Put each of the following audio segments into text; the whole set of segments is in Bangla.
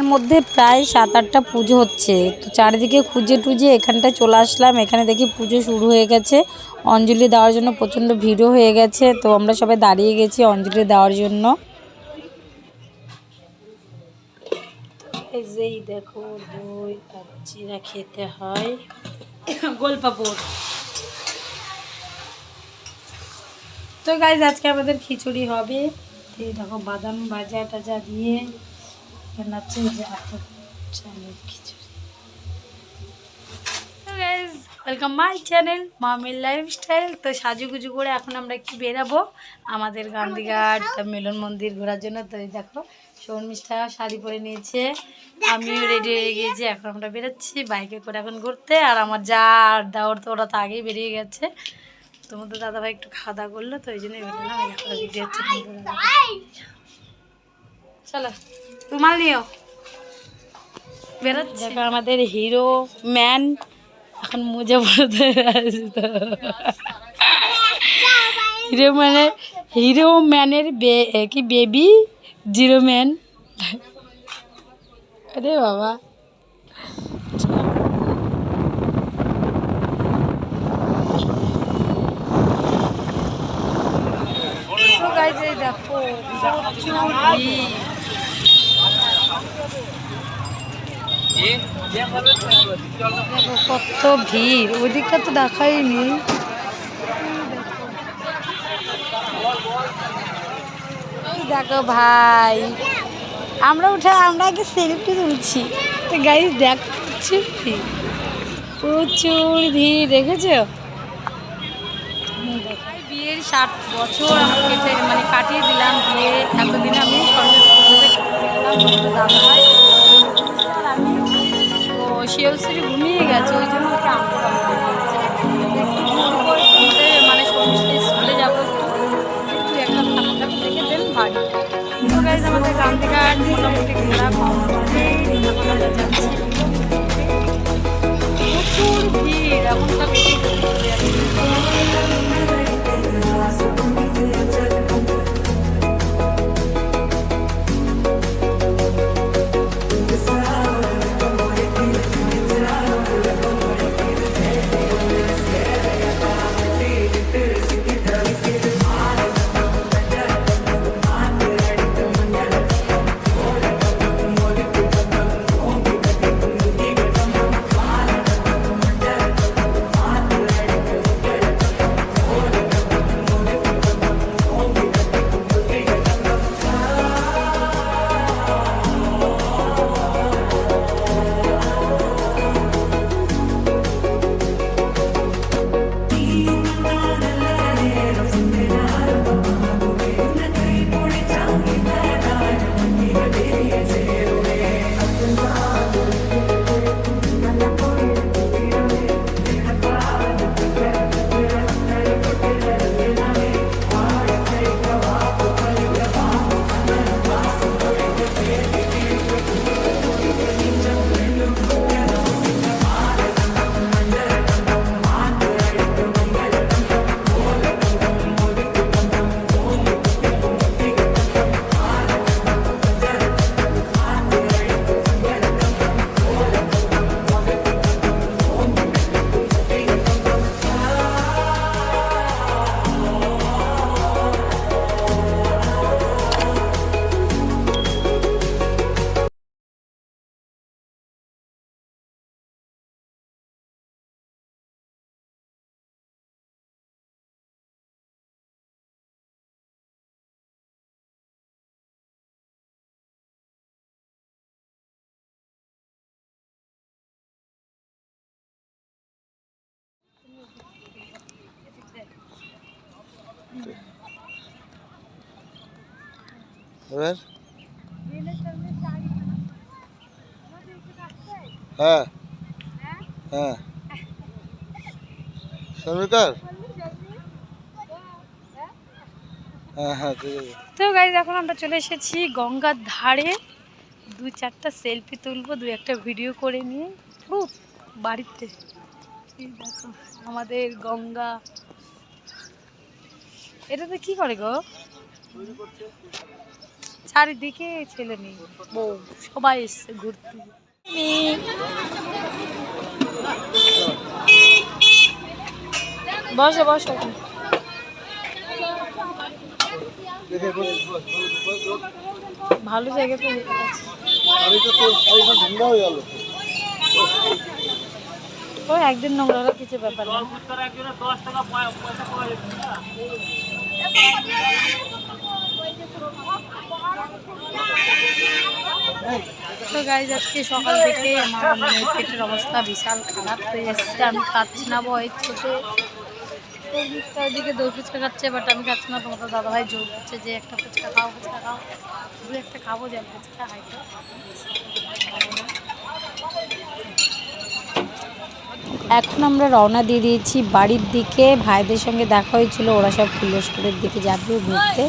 পাড়ার মধ্যে প্রায় সাত আটটা পুজো হচ্ছে। তো চারিদিকে খুঁজে টুজে এখানটায় চলে আসলাম। এখানে দেখি পুজো শুরু হয়ে গেছে। অঞ্জলি দেওয়ার জন্য প্রচণ্ড ভিড়ও হয়ে গেছে। তো আমরা সবাই দাঁড়িয়ে গেছি অঞ্জলি দেওয়ার জন্য। এই যেই দেখো, দই আর চিরা খেতে হয়। গোলপাপড়। তো গাইজ আজকে আমাদের খিচুড়ি হবে। দেখো বাদাম ভাজা টাজা দিয়ে। এখানে আছে যে এত চালের খিচুড়ি তো গাইজ ওয়েলকাম মাই চ্যানেল মামির লাইফস্টাইল তো সাজুগুজু করে এখন আমরা কি বেরাবো? আমাদের গান্ধীঘাট মিলন মন্দির ঘোরার জন্য। তো এই দেখো শর্মিষ্ঠা শাড়ি পরে নিয়েছে। আমিও রেডি হয়ে গিয়েছি। এখন আমরা বেরোচ্ছি বাইকে করে এখন ঘুরতে। আর আমার যা আর দাওয়ার তো ওরা তো আগেই বেরিয়ে গেছে। তোমাদের দাদাভাই একটু খাওয়া দাওয়া করল তো ওই জন্য বেরোলাম। রেডি হচ্ছে চলো। রুমাল নিও বেরোচ্ছে। দেখো আমাদের হিরো ম্যান এখন মোজা পড়তে হিরো মানে হিরো ম্যানের কি বেবি? Zero man. আরে বাবা। দেখো প্রচুর ভিড়। দেখো কত ভিড়? ওই দিকটা তো দেখাইনি এই দেখো ভাই আমরা উঠে আমরা আগে সেলফি তুলছি। তো গাইজ দেখো প্রচুর ভিড় প্রচুর ভিড় দেখেছ? বিয়ের ষাট বছর আমি কেটে মানে কাটিয়ে দিলাম বিয়ে এতদিন আমি দাদাভাই আর আমি সেও সেরে ঘুমিয়ে গেছে, ওই জন্য ওকে মানে সমস্ত স্কুলে যাব একটু, একটা থেকে দেন আমাদের গান্ধীঘাট মোটামুটি ঘোরা হ্যাঁ। হ্যাঁ। হ্যাঁ হ্যাঁ তো গাইজ এখন আমরা চলে এসেছি গঙ্গার ধারে। দু চারটা সেলফি তুলবো, দু একটা ভিডিও করে নিয়ে। বাড়িতে। দেখো, আমাদের গঙ্গা। এটাতে কি করে গো? চারিদিকে ছেলে নেই বউ, সবাই এসছে ঘুরতে। বসো বসো। ভালো জায়গা তো একদিন নোংরা কিছু ব্যাপার না। তো গাইজ আজকে সকাল থেকে আমার মানে পেটের অবস্থা বিশাল খারাপ হয়ে এসছে। আমি খাচ্ছি না ভয়ের চোখে তরমুজটা ওইদিকে দই ফুচকা খাচ্ছে বাট আমি খাচ্ছি না। তোমার দাদাভাই জোর করছে যে একটা ফুচকা খাও ফুচকা খাও। দু একটা খাব, যে ফুচকা খাইতে এখন আমরা রওনা দিয়ে দিয়েছি বাড়ির দিকে। ভাইদের সঙ্গে দেখা হয়েছিল, ওরা সব ফুলেশ্বরের দিকে যাবে ঘুরতে।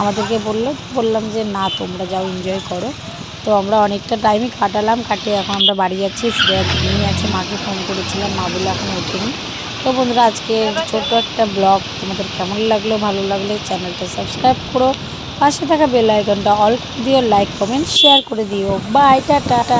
আমাদেরকে বলল, বললাম যে, না, তোমরা যাও এনজয় করো। তো আমরা অনেকটা টাইমই কাটালাম, কাটিয়ে এখন আমরা বাড়ি যাচ্ছি। ঘুমিয়ে আছে, মাকে ফোন করেছিলাম, মা বলে এখন ওঠেনি। তো বন্ধুরা, আজকে ছোট একটা ব্লগ তোমাদের কেমন লাগল, ভালো লাগলে চ্যানেলটা সাবস্ক্রাইব করো। পাশে থাকা বেল আইকনটা অল দিও লাইক কমেন্ট শেয়ার করে দিও। Bye tata.